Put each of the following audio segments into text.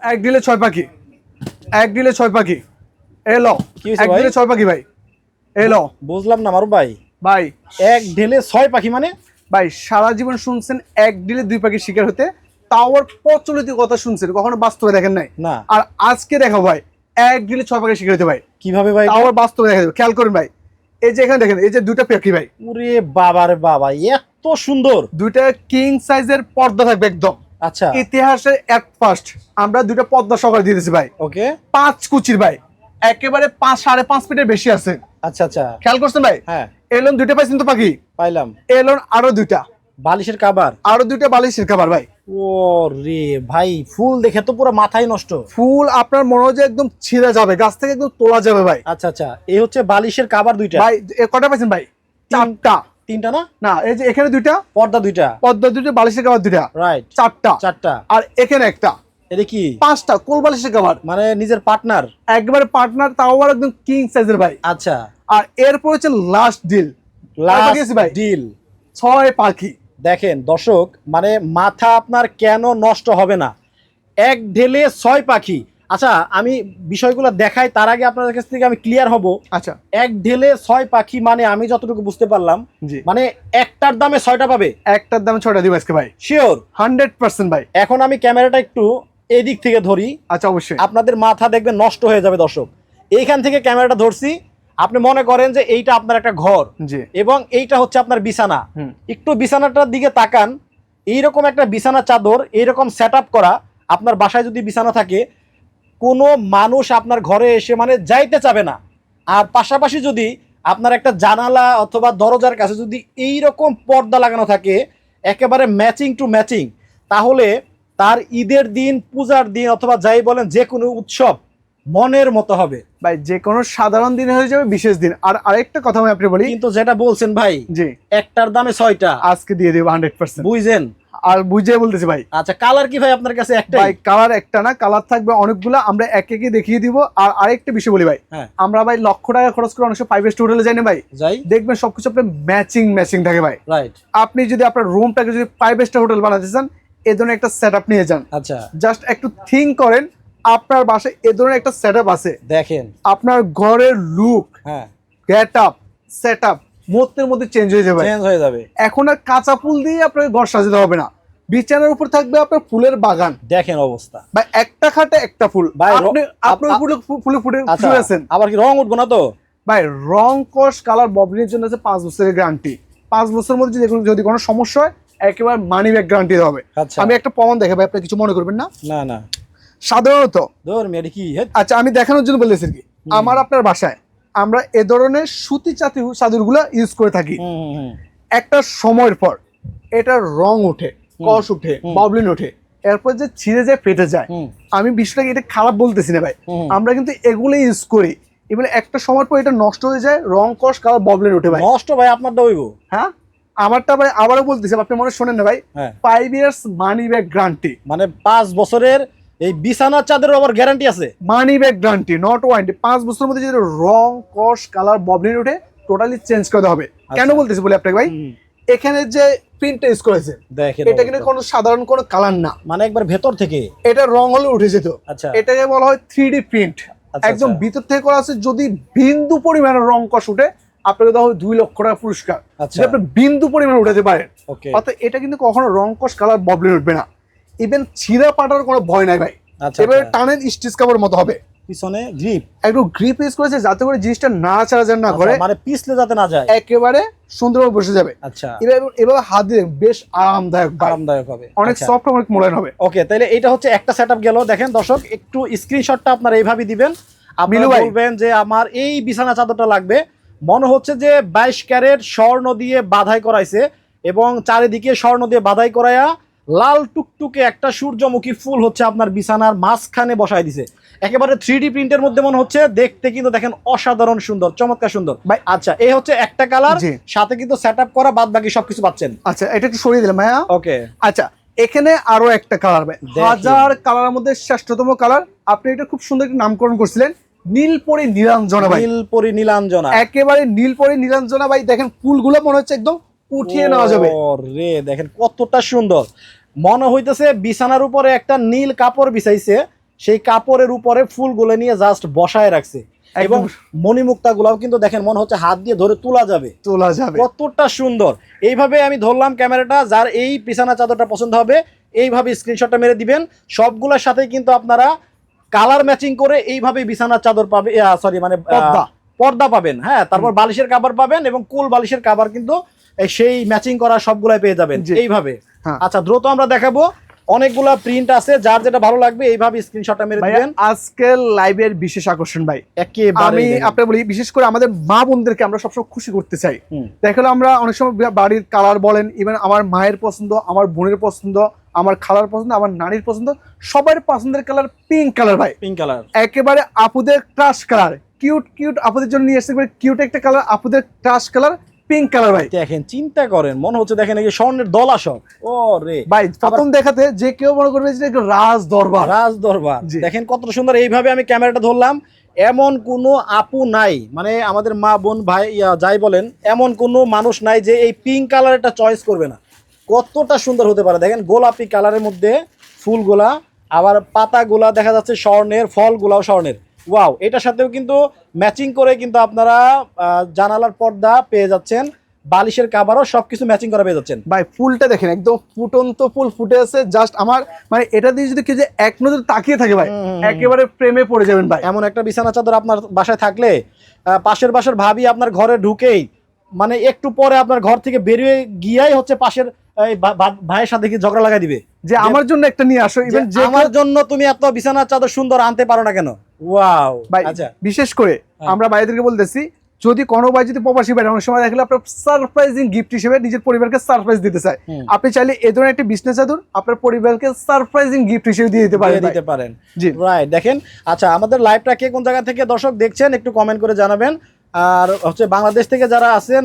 এক ডিলে ছয় পাখি। এক ডিলে ছয় পাখি। এলো এক ভাই? ডিলে ছয় পাখি ভাই। এলো বুঝলাম না মারুফ ভাই। ভাই। এক ঢেলে ছয় পাখি মানে? ভাই সারা জীবন শুনছেন এক ডিলে দুই পাখি শিকার হতে? টাওয়ার প্রচলিত কথা শুনছেন কখনো বাস্তবে দেখেন নাই? না। আর আজকে দেখো ভাই এক ডিলে ছয় পাখি শিকার হতে ভাই। কীভাবে ভাই? টাওয়ার বাস্তবে দেখা যাবে খেয়াল করেন ভাই। এই যে এখানে দেখেন এই যে দুইটা পাখি ভাই। ওরে বাবা রে বাবা এত সুন্দর। দুইটা কিং সাইজের পর্দা থাকবে একদম। আচ্ছা। ইতিহাসে এক ফার্স্ট আমরা দুইটা পদ্মা সকাল দিয়ে দিয়েছি ভাই। ওকে। পাঁচ কুচির ভাই। একেবারে পাঁচ সাড়ে পাঁচ ফিটের বেশি আছে। আচ্ছা আচ্ছা। খেয়াল করছেন ভাই? হ্যাঁ। এলন দুইটা পাইছেন তো পাখি? পাইলাম। এলন আরও দুইটা। বালিশের কাবার আরও দুইটা বালিশের খাবার ভাই। ও রে ভাই ফুল দেখে তো পুরো মাথায় নষ্ট। ফুল আপনার মনে হয় একদম ছিঁড়ে যাবে গাছ থেকে একদম তোলা যাবে ভাই। আচ্ছা আচ্ছা। এই হচ্ছে বালিশের কাবার দুইটা। ভাই কটা পাইছেন ভাই? চারটা। তিনটা না? না এই যে এখানে দুইটা পর্দা দুইটা। পদ্মা দুইটা বালিশের খাবার দুইটা। রাইট চারটা। চারটা। আর এখানে একটা। এটা কি? পাঁচটা কোল বালিশের খাবার মানে নিজের পার্টনার একবারে পার্টনার তাও আবার একদম কিং সাইজের ভাই। আচ্ছা। আর এরপর হচ্ছে লাস্ট ডিল লাস্ট ভাই। ডিল ছয় পাখি। দেখেন দর্শক মানে মাথা আপনার কেন নষ্ট হবে না? এক ঢেলে ছয় পাখি। আচ্ছা আমি বিষয়গুলো দেখাই তার আগে আপনাদের কাছ থেকে আমি ক্লিয়ার হব। আচ্ছা। এক ঢেলে ছয় পাখি মানে আমি যতটুকু বুঝতে পারলাম মানে একটার দামে ছয়টা পাবে? একটার দামে ছয়টা দিব আজকে ভাই। শিওর হান্ড্রেড পার্সেন্ট ভাই। এখন আমি ক্যামেরাটা একটু এই দিক থেকে ধরি। আচ্ছা অবশ্যই। আপনাদের মাথা দেখবেন নষ্ট হয়ে যাবে দর্শক। এইখান থেকে ক্যামেরাটা ধরছি। আপনি মনে করেন যে এইটা আপনার একটা ঘর। এবং এইটা হচ্ছে আপনার বিছানা। একটু বিছানাটার দিকে তাকান। এইরকম একটা বিছানা চাদর এইরকম সেট করা। আপনার বাসায় যদি বিছানা থাকে কোনো মানুষ আপনার ঘরে এসে মানে যাইতে চাবে না। আর পাশাপাশি যদি আপনার একটা জানালা অথবা দরজার কাছে যদি এই রকম পর্দা লাগানো থাকে একেবারে ম্যাচিং টু ম্যাচিং তাহলে তার ঈদের দিন পূজার দিন অথবা যাই বলেন যে কোনো উৎসব মনের মতো হবে। ভাই যে কোনো সাধারণ দিনে হয়ে যাবে বিশেষ দিন। আর আরেকটা কথা আমি আপনি বলি। কিন্তু যেটা বলছেন ভাই জি। একটার দামে ছয়টা। আজকে দিয়ে দেবো হান্ড্রেড পার্সেন্ট বুঝছেন? আর বুঝে বলতেছি ভাই। আচ্ছা কালার কি ভাই আপনার কাছে একটা ভাই কালার একটা না কালার থাকবে অনেকগুলো আমরা এক একে দেখিয়ে দিব। আর আরেকটা বিষয় বলি ভাই হ্যাঁ। আমরা ভাই লক্ষ টাকা খরচ করে অনেক ফাইভ স্টার হোটেলে যাই না ভাই? যাই। দেখবেন সবকিছু আপনার ম্যাচিং ম্যাচিং থাকে ভাই। রাইট আপনি যদি আপনার রুমটাকে যদি ফাইভ স্টার হোটেল বানাতে চান এ ধরনের একটা সেট আপ নিয়ে যান। আচ্ছা। জাস্ট একটু থিঙ্ক করেন আপনার বাসায় এ ধরনের একটা সেট আছে। দেখেন। আপনার ঘরের লুক হ্যাঁ। গেট আপ সেট আপ মুহূর্তের মধ্যে চেঞ্জ হয়ে যাবে। চেঞ্জ হয়ে যাবে। এখন আর কাঁচা ফুল দিয়ে আপনাকে ঘর সাজাতে হবে না। বিছানার উপর থাকবে আপনার ফুলের বাগান। দেখেন অবস্থা। ভাই একটা খাটে একটা ফুল। ভাই, আপনি আপনি আপ- ফুলে ফুলে ফুটে আচ্ছা ফুটেছেন আবার কি রং উঠবো না তো? ভাই রং কস কালার ববলিনের জন্য আছে পাঁচ বছরের গ্যারান্টি পাঁচ বছরের মধ্যে যদি কোনো- যদি কোনো সমস্যা হয় একেবারে মানি ব্যাগ গ্যারান্টি হবে। আচ্ছা। আমি একটা প্রমাণ দেখে ভাই আপনি কিছু মনে করবেন না? না না। সাধারণত কি? আচ্ছা আমি দেখানোর জন্য বলেছি কি। আমার আপনার বাসায় আমরা এ ধরনের সুতি চাতি চাদরগুলো ইউজ করে থাকি। একটা সময়ের পর এটার রং ওঠে কস উঠে। ববলিন ওঠে। এরপর যে ছিঁড়ে যায় ফেটে যায়। আমি বিষয়টাকে এটা খারাপ বলতেছি না ভাই। আমরা কিন্তু এগুলো ইউজ করি। এবার একটা সময় পর এটা নষ্ট হয়ে যায় রং কস কালার ববলিন ওঠে ভাই। নষ্ট ভাই আপনারটা হইব? হ্যাঁ? আমারটা ভাই আবারও বলতেছি আপনি মনে শোনেন না ভাই। Five years money back guarantee মানে পাঁচ বছরের এই বিছানার চাঁদের আবার গ্যারান্টি আছে। Money back guarantee not warranty পাঁচ বছরের মধ্যে যদি রং কস কালার ববলিন ওঠে টোটালি চেঞ্জ করতে হবে। কেন আচ্ছা। বলতেছি বলি আপনাকে ভাই? এখানে যে প্রিন্টটা ইউজ করেছে দেখেন এটা কিন্তু কোনো সাধারণ কোনো কালার না। মানে একবার ভেতর থেকে? এটা রং হলে উঠে যেত। আচ্ছা। এটাকে বলা হয় থ্রি ডি প্রিন্ট আচ্ছা, একদম আচ্ছা। ভিতর থেকে করা আছে যদি বিন্দু পরিমাণে রং কষ উঠে আপনাকে দেওয়া হবে দুই লক্ষ টাকা পুরস্কার। আচ্ছা। আপনি বিন্দু পরিমাণ উঠাতে পারেন অর্থাৎ এটা কিন্তু কখনো রং কষ কালার ববলে উঠবে না। ইভেন ছিঁড়া পাটার কোনো ভয় নাই ভাই। আচ্ছা এবারে আচ্ছা। টানের স্টিচ কাপড়ের মতো হবে। পিছনে গ্রিপ একটু গ্রিপ ইউজ করেছে যাতে করে জিনিসটা না চার্জার না করে মানে পিছলে যাতে না যায়। একেবারে সুন্দরভাবে বসে যাবে। আচ্ছা। এভাবে এভাবে হাত দিয়ে বেশ আরামদায়ক আরামদায়ক হবে। অনেক আচ্ছা। সফট অনেক মোলায়েম হবে। ওকে তাহলে এটা হচ্ছে একটা সেটআপ গেল। দেখেন দর্শক একটু স্ক্রিনশটটা আপনারা এইভাবে দিবেন। আপনারা মিলু বলবেন যে আমার এই বিছানা চাদরটা লাগবে। মনে হচ্ছে যে বাইশ ক্যারেট স্বর্ণ দিয়ে বাধাই করাইছে এবং চারিদিকে স্বর্ণ দিয়ে বাধাই করাইয়া লাল টুকটুকে একটা সূর্যমুখী ফুল হচ্ছে আপনার বিছানার মাঝখানে বসায় দিছে। একেবারে থ্রি প্রিন্টের মধ্যে মনে হচ্ছে দেখতে কিন্তু দেখেন অসাধারণ সুন্দর চমৎকার সুন্দর। ভাই আচ্ছা এই হচ্ছে একটা কালার সাথে কিন্তু সেট করা বাদ বাকি সবকিছু পাচ্ছেন। আচ্ছা এটা একটু সরিয়ে দিলাম ভাইয়া। ওকে। আচ্ছা এখানে আরও একটা কালার ভাই। হাজার কালারের মধ্যে শ্রেষ্ঠতম কালার। আপনি এটা খুব সুন্দর একটা নামকরণ করছিলেন। নীলপরি নীলাঞ্জনা ভাই। নীলপরি নীলাঞ্জনা। একেবারে নীলপরি নীলাঞ্জনা ভাই। দেখেন ফুলগুলো মনে হচ্ছে একদম উঠিয়ে নেওয়া যাবে। রে দেখেন কতটা সুন্দর। মনে হইতেছে বিছানার উপরে একটা নীল কাপড় বিছাইছে সেই কাপড়ের উপরে ফুলগুলো নিয়ে জাস্ট বসায় রাখছে। এবং মণিমুক্তা গুলাও কিন্তু দেখেন মনে হচ্ছে হাত দিয়ে ধরে তোলা যাবে। তোলা যাবে। কতটা সুন্দর। এইভাবে আমি ধরলাম ক্যামেরাটা যার এই বিছানা চাদরটা পছন্দ হবে এইভাবে স্ক্রিনশটটা মেরে দিবেন। সবগুলোর সাথে কিন্তু আপনারা কালার ম্যাচিং করে এইভাবে বিছানার চাদর পাবে সরি মানে পর্দা। পর্দা পাবেন হ্যাঁ তারপর বালিশের কাভার পাবেন এবং কুল বালিশের কাভার কিন্তু সেই ম্যাচিং করা সবগুলাই পেয়ে যাবেন। এইভাবে। আচ্ছা দ্রুত আমরা দেখাবো। অনেকগুলা প্রিন্ট আছে যার যেটা ভালো লাগবে এইভাবে স্ক্রিনশটটা মেরে দিবেন। আজকের লাইভের বিশেষ আকর্ষণ ভাই। আমি আপনার বলি বিশেষ করে আমাদের মা বোনদেরকে আমরা সবসময় খুশি করতে চাই। দেখলে আমরা অনেক সময় বাড়ির কালার বলেন ইভেন আমার মায়ের পছন্দ আমার বোনের পছন্দ আমার খালার পছন্দ আমার নানির পছন্দ সবার পছন্দের কালার পিঙ্ক কালার ভাই। পিঙ্ক কালার একেবারে আপুদের ক্রাশ কালার কিউট কিউট আপুদের জন্য নিয়ে এসেছে কিউট একটা কালার আপুদের ক্রাশ কালার পিঙ্ক কালার ভাই। দেখেন চিন্তা করেন মনে হচ্ছে দেখেন এই স্বর্ণের দলা সব ও রে ভাই প্রথম দেখাতে যে কেউ মনে করবে যে রাজ দরবার। রাজ দরবার। দেখেন কত সুন্দর এইভাবে আমি ক্যামেরাটা ধরলাম। এমন কোনো আপু নাই মানে আমাদের মা বোন ভাই যাই বলেন এমন কোনো মানুষ নাই যে এই পিঙ্ক কালারটা চয়েস করবে না। কতটা সুন্দর হতে পারে। দেখেন গোলাপি কালারের মধ্যে ফুলগুলা আবার পাতাগুলা দেখা যাচ্ছে স্বর্ণের ফলগুলাও স্বর্ণের। ওয়াও এটার সাথেও কিন্তু ম্যাচিং করে কিন্তু আপনারা জানালার পর্দা পেয়ে যাচ্ছেন বালিশের কাবারও সবকিছু ম্যাচিং করা পেয়ে যাচ্ছেন ভাই ফুলটা দেখেন একদম ফুটন্ত ফুল ফুটে আছে জাস্ট আমার মানে এটা দিয়ে যদি কেউ যে এক নজর তাকিয়ে থাকে ভাই। একেবারে প্রেমে পড়ে যাবেন ভাই এমন একটা বিছানা চাদর আপনার বাসায় থাকলে আহ, পাশের বাসার ভাবি আপনার ঘরে ঢুকেই মানে একটু পরে আপনার ঘর থেকে বেরিয়ে গিয়াই হচ্ছে পাশের এই ভাইয়ের সাথে কি ঝগড়া লাগাই দিবে? যে আমার জন্য একটা নিয়ে আসো ইভেন যে আমার জন্য তুমি এত বিছানার চাদর সুন্দর আনতে পারো না কেন? ওয়াও আচ্ছা। বিশেষ করে হ্যাঁ। আমরা বাইরেদেরকে বলতেছি যদি কোনো ভাই যদি প্রবাসী বাইরে অনেক সময় দেখলে আপনার সারপ্রাইজিং গিফট হিসেবে নিজের পরিবারকে সারপ্রাইজ দিতে চায়। আপনি চাইলে এই ধরনের একটি বিজনেস চাদর আপনার পরিবারকে সারপ্রাইজিং গিফট হিসেবে দিয়ে দিতে পারেন দিতে পারেন। জি। রাইট দেখেন আচ্ছা আমাদের লাইভটা কে কোন জায়গা থেকে দর্শক দেখছেন একটু কমেন্ট করে জানাবেন। আর হচ্ছে বাংলাদেশ থেকে যারা আছেন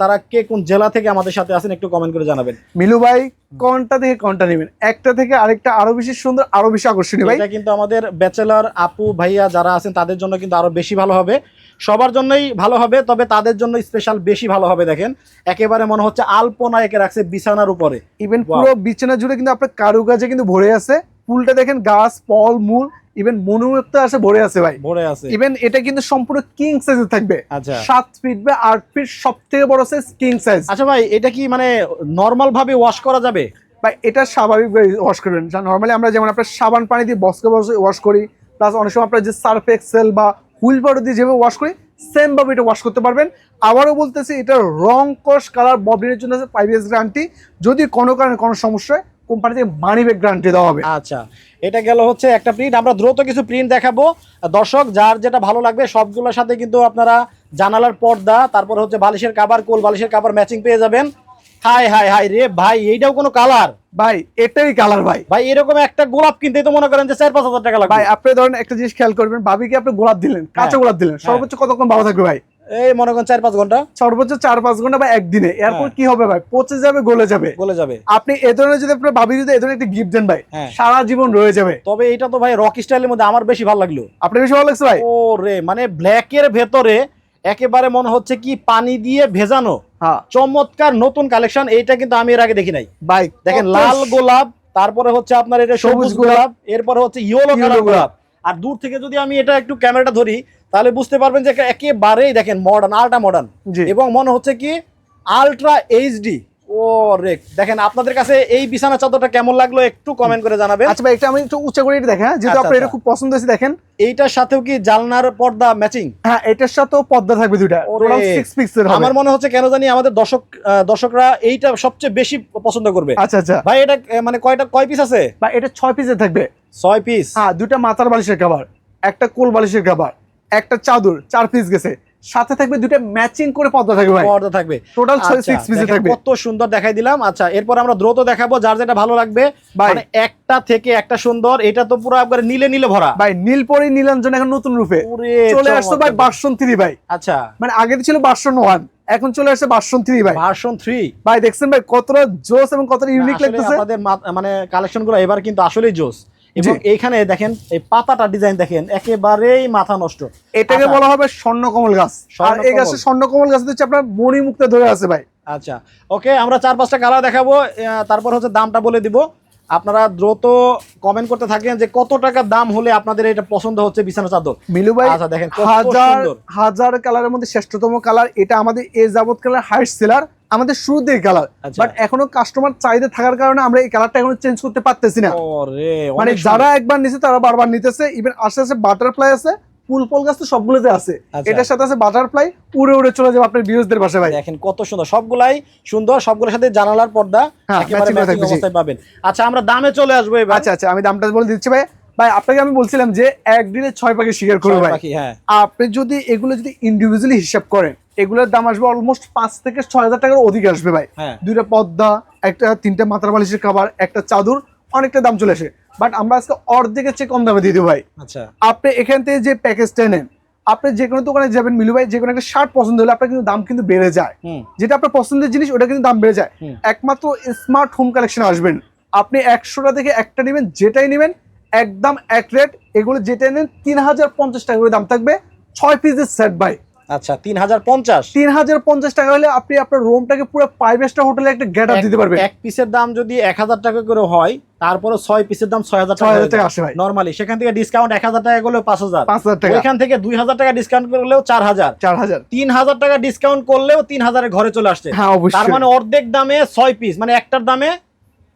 তারা কে কোন জেলা থেকে আমাদের সাথে আছেন একটু কমেন্ট করে জানাবেন। মিলু ভাই কোনটা থেকে কোনটা নেবেন? একটা থেকে আরেকটা আরও বেশি সুন্দর আরও বেশি আকর্ষণীয় ভাই। এটা কিন্তু আমাদের ব্যাচেলর আপু ভাইয়া যারা আছেন তাদের জন্য কিন্তু আরও বেশি ভালো হবে। সবার জন্যই ভালো হবে তবে তাদের জন্য স্পেশাল বেশি ভালো হবে দেখেন। একেবারে মনে হচ্ছে আলপনা একে রাখছে বিছানার উপরে। ইভেন পুরো বিছানা জুড়ে কিন্তু আপনার কারুকাজে কিন্তু ভরে আছে। ফুলটা দেখেন গাছ ফল মূল ইভেন মনুমেক্ত আছে ভরে আছে ভাই। ভরে আছে। ইভেন এটা কিন্তু সম্পূর্ণ কিং সাইজে থাকবে। আচ্ছা। সাত ফিট বা আট ফিট সব থেকে বড় সাইজ কিং সাইজ আচ্ছা ভাই এটা কি মানে নর্মাল ভাবে ওয়াশ করা যাবে? বা এটা স্বাভাবিক ওয়াশ করবেন নর্মালি আমরা যেমন আপনার সাবান পানি দিয়ে বসকে ওয়াশ করি প্লাস অনেক সময় আপনার যে সার্ফ এক্সেল বা হুইল পাউডার দিয়ে যেভাবে ওয়াশ করি সেম ভাবে এটা ওয়াশ করতে পারবেন। আবারও বলতেছি এটা রং কস কালার ববলিনের জন্য আছে ফাইভ ইয়ার্স গ্যারান্টি যদি কোনো কারণে কোনো সমস্যা হয় কোম্পানি থেকে মানি ব্যাগ গ্যারান্টি দেওয়া হবে। আচ্ছা এটা গেল হচ্ছে একটা প্রিন্ট আমরা দ্রুত কিছু প্রিন্ট দেখাবো। দর্শক যার যেটা ভালো লাগবে সবগুলোর সাথে কিন্তু আপনারা জানালার পর্দা তারপর হচ্ছে বালিশের কাবার কোল বালিশের কাবার ম্যাচিং পেয়ে যাবেন। হাই হাই হাই রে ভাই এইটাও কোনো কালার ভাই এটাই কালার ভাই। ভাই এরকম একটা গোলাপ কিনতেই তো মনে করেন যে চার পাঁচ হাজার টাকা লাগবে। ভাই আপনি ধরেন একটা জিনিস খেয়াল করবেন ভাবিকে আপনি গোলাপ দিলেন কাঁচা হ্যাঁ। গোলাপ দিলেন সর্বোচ্চ কতক্ষণ ভালো থাকবে ভাই? এই মনে করেন চার পাঁচ ঘণ্টা। সর্বোচ্চ চার পাঁচ ঘণ্টা বা একদিনে। এরপর হ্যাঁ। কি হবে ভাই? পচে যাবে গলে যাবে। গলে যাবে। আপনি এ ধরনের যদি আপনার ভাবি যদি এ ধরনের একটা গিফট দেন ভাই হ্যাঁ। সারা জীবন রয়ে যাবে। তবে এটা তো ভাই রক স্টাইলের মধ্যে আমার বেশি ভালো লাগল। আপনার বেশি ভালো লাগছে ভাই? ও রে মানে ব্ল্যাকের ভেতরে একেবারে মনে হচ্ছে কি পানি দিয়ে ভেজানো। হ্যাঁ। চমৎকার নতুন কালেকশন এইটা কিন্তু আমি এর আগে দেখি নাই। ভাই দেখেন লাল গোলাপ তারপরে হচ্ছে আপনার এটা সবুজ গোলাপ, এরপরে হচ্ছে ইয়েলো কালার। গোলাপ। আর দূর থেকে যদি আমি এটা একটু ক্যামেরাটা ধরি তাহলে বুঝতে পারবেন যে একেবারেই দেখেন মডার্ন আল্ট্রা মডার্ন এবং মনে হচ্ছে কি আল্ট্রা এইচডি ও রে দেখেন আপনাদের কাছে এই বিছানা চাদরটা কেমন লাগল একটু কমেন্ট করে জানাবেন। আচ্ছা ভাই এটা আমি একটু উঁচা করে দেখেন হ্যাঁ? যেহেতু আচ্ছা, আপনার এটা আচ্ছা। খুব পছন্দ হয়েছে দেখেন। এইটার সাথেও কি জালনার পর্দা ম্যাচিং হ্যাঁ এটার সাথেও পর্দা থাকবে দুইটা। টোটাল সিক্স পিক্সেল হবে। আমার মনে হচ্ছে কেন জানি আমাদের দর্শক দর্শকরা এইটা সবচেয়ে বেশি পছন্দ করবে। আচ্ছা আচ্ছা। ভাই এটা মানে কয়টা কয় পিস আছে? বা এটা ছয় পিসের থাকবে। ছয় পিস হ্যাঁ দুইটা মাথার বালিশের খাবার একটা কোল বালিশের খাবার একটা চাদর চার পিস গেছে। সাথে থাকবে দুইটা ম্যাচিং করে পর্দা থাকবে পর্দা থাকবে। টোটাল সিক্স পিসে থাকবে। কত সুন্দর দেখাই দিলাম। আচ্ছা এরপর আমরা দ্রুত দেখাবো যার যেটা ভালো লাগবে। মানে একটা থেকে একটা সুন্দর এটা তো পুরো একবারে নীলে নীলে ভরা। ভাই নীলপরি নীলাঞ্জন এখন নতুন রূপে। চলে আসছে ভাই। বার্সন থ্রি ভাই। আচ্ছা। মানে আগে তো ছিল বার্সন ওয়ান এখন চলে আসছে বার্সন থ্রি ভাই। ভার্সন থ্রি ভাই দেখছেন ভাই কতটা জোস এবং কতটা ইউনিক লাগতেছে। আপনাদের মা- মানে কালেকশনগুলো এবার কিন্তু আসলেই জোস। এবং এইখানে দেখেন এই পাতাটা ডিজাইন দেখেন একেবারেই মাথা নষ্ট। এটাকে আচ্ছা। বলা হবে স্বর্ণকমল গাছ। আর এই গাছে স্বর্ণকমল গাছ হচ্ছে আপনার মণি মুক্ত ধরে আছে ভাই। আচ্ছা ওকে আমরা চার পাঁচটা কালার দেখাবো তারপর হচ্ছে দামটা বলে দিব। আপনারা দ্রুত কমেন্ট করতে থাকেন যে কত টাকা দাম হলে আপনাদের এটা পছন্দ হচ্ছে বিছানা চাদর। মিলু ভাই আচ্ছা দেখেন হাজার হাজার কালারের মধ্যে শ্রেষ্ঠতম কালার এটা আমাদের এ যাবত কালার হাইট সেলার আমাদের শুরুতেই কালার আচ্ছা। বাট এখনও কাস্টমার চাহিদা থাকার কারণে আমরা এই কালারটা এখনও চেঞ্জ করতে পারতেছি না। মানে যারা একবার নিছে তারা বারবার নিতেছে। ইভেন আস্তে আস্তে বাটারফ্লাই আছে ফুল ফল গাছ তো সবগুলোতে আছে। আচ্ছা। এটার সাথে আছে বাটারফ্লাই উড়ে উড়ে চলে যাবে আপনার ভিউজদের বাসায় ভাই। দেখেন কত সুন্দর সবগুলাই সুন্দর সবগুলোর সাথে জানালার পর্দা হ্যাঁ, একেবারে জি। অবস্থায় পাবেন। আচ্ছা আমরা দামে চলে আসব এবার। আচ্ছা আচ্ছা আমি দামটা বলে দিচ্ছি ভাই। ভাই আপনাকে আমি বলছিলাম যে এক দিনে ছয় পাখি শিকার করব ভাই। হ্যাঁ। আপনি যদি এগুলো যদি ইন্ডিভিজুয়ালি হিসাব করেন এগুলোর দাম আসবে অলমোস্ট পাঁচ থেকে ছয় হাজার টাকার অধিক আসবে ভাই। হ্যাঁ। দুইটা পদ্মা একটা তিনটা মাথার বালিশের খাবার একটা চাদর অনেকটা দাম চলে আসে। বাট আমরা আজকে অর্ধেকের চেয়ে কম দামে দিয়ে দেবো ভাই। আচ্ছা। আপনি এখান থেকে যে প্যাকেজটা নেন আপনি যে কোনো দোকানে যাবেন মিলু ভাই যে কোনো একটা শার্ট পছন্দ হলে আপনার কিন্তু দাম কিন্তু বেড়ে যায়। যেটা আপনার পছন্দের জিনিস ওটা কিন্তু দাম বেড়ে যায়। একমাত্র স্মার্ট হোম কালেকশন আসবেন। আপনি একশোটা থেকে একটা নেবেন যেটাই নেবেন একদম এক রেট এগুলো যেটা নেন তিন হাজার পঞ্চাশ টাকা করে দাম থাকবে। ছয় পিসের সেট বাই আচ্ছা তিন হাজার পঞ্চাশ? তিন হাজার পঞ্চাশ টাকা হলে আপনি আপনার রুমটাকে পুরো ফাইভ স্টার হোটেলে একটা গেট আপ দিতে পারবেন। এক পিসের দাম যদি এক হাজার টাকা করে হয় তারপরে ছয় পিসের দাম ছয় হাজার হাজার টাকা টাকা আসে ভাই। নর্মালি সেখান থেকে ডিসকাউন্ট এক হাজার টাকা করলেও পাঁচ হাজার। পাঁচ হাজার টাকা। ওইখান থেকে দুই হাজার টাকা ডিসকাউন্ট করলেও চার হাজার। চার হাজার। তিন হাজার টাকা ডিসকাউন্ট করলেও তিন হাজারের ঘরে চলে আসছে। হ্যাঁ তার অবশ্যই মানে অর্ধেক দামে ছয় পিস মানে একটার দামে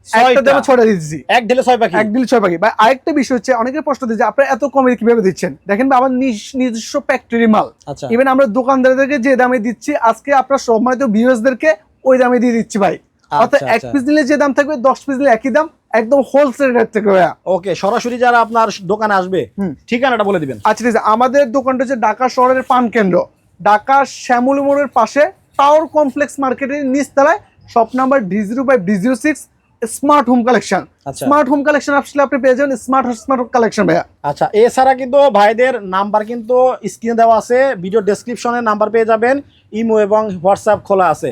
একটা ছয়টা। ছয়টা দিচ্ছি এক ঢেলে ছয় পাখি। এক দিলে ছয় পাখি। ভাই আরেকটা বিষয় হচ্ছে অনেকের প্রশ্ন দিচ্ছে আপনারা এত কমে কীভাবে দিচ্ছেন? দেখেন আমার নিজস্ব ফ্যাক্টরি মাল। আচ্ছা। ইভেন আমরা দোকানদারদেরকে যে দামে দিচ্ছি আজকে আপনার সম্মানিত ভিউয়ার্সদেরকে ওই দামে দিয়ে দিচ্ছি ভাই। অর্থাৎ এক আচ্ছা। পিস নিলে যে দাম থাকবে দশ পিস নিলে একই দাম একদম হোলসেল রেট থেকে ওকে সরাসরি যারা আপনার দোকানে আসবে। ঠিকানাটা বলে দিবেন। আচ্ছা ঠিক আছে। আমাদের দোকানটা হচ্ছে ঢাকা শহরের পান কেন্দ্র। ঢাকা শ্যামলী মোড়ের পাশে টাওয়ার কমপ্লেক্স মার্কেটের নিচ নিচতলায় shop number D zero by D zero six smart home collection. আচ্ছা। স্মার্ট হোম কালেকশন আসলে আপনি পেয়ে যাবেন স্মার্ট স্মার্ট কালেকশন ভাইয়া। আচ্ছা এছাড়া কিন্তু ভাইদের নাম্বার কিন্তু স্ক্রিনে দেওয়া আছে ভিডিও ডেসক্রিপশনে নাম্বার পেয়ে যাবেন ইমো এবং হোয়াটসঅ্যাপ খোলা আছে।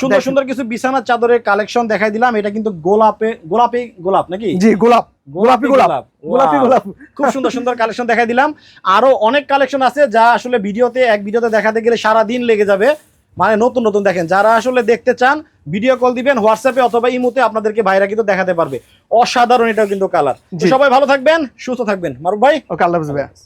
সুন্দর সুন্দর কিছু বিছানার চাদরের কালেকশন দেখাই দিলাম এটা কিন্তু গোলাপে গোলাপি গোলাপ নাকি? জি গোলাপ। গোলাপি গোলাপ গোলাপি। গোলাপ। খুব সুন্দর সুন্দর কালেকশন দেখাই দিলাম। আরও অনেক কালেকশন আছে যা আসলে ভিডিওতে এক ভিডিওতে দেখাতে গেলে সারা দিন লেগে যাবে। মানে নতুন নতুন দেখেন যারা আসলে দেখতে চান ভিডিও কল দিবেন হোয়াটসঅ্যাপে অথবা ইমোতে আপনাদেরকে ভাইরা কিন্তু দেখাতে পারবে। অসাধারণ এটাও কিন্তু কালার। সবাই ভালো থাকবেন সুস্থ থাকবেন। মারুফ ভাই? ওকে আল্লাহ হাফেজ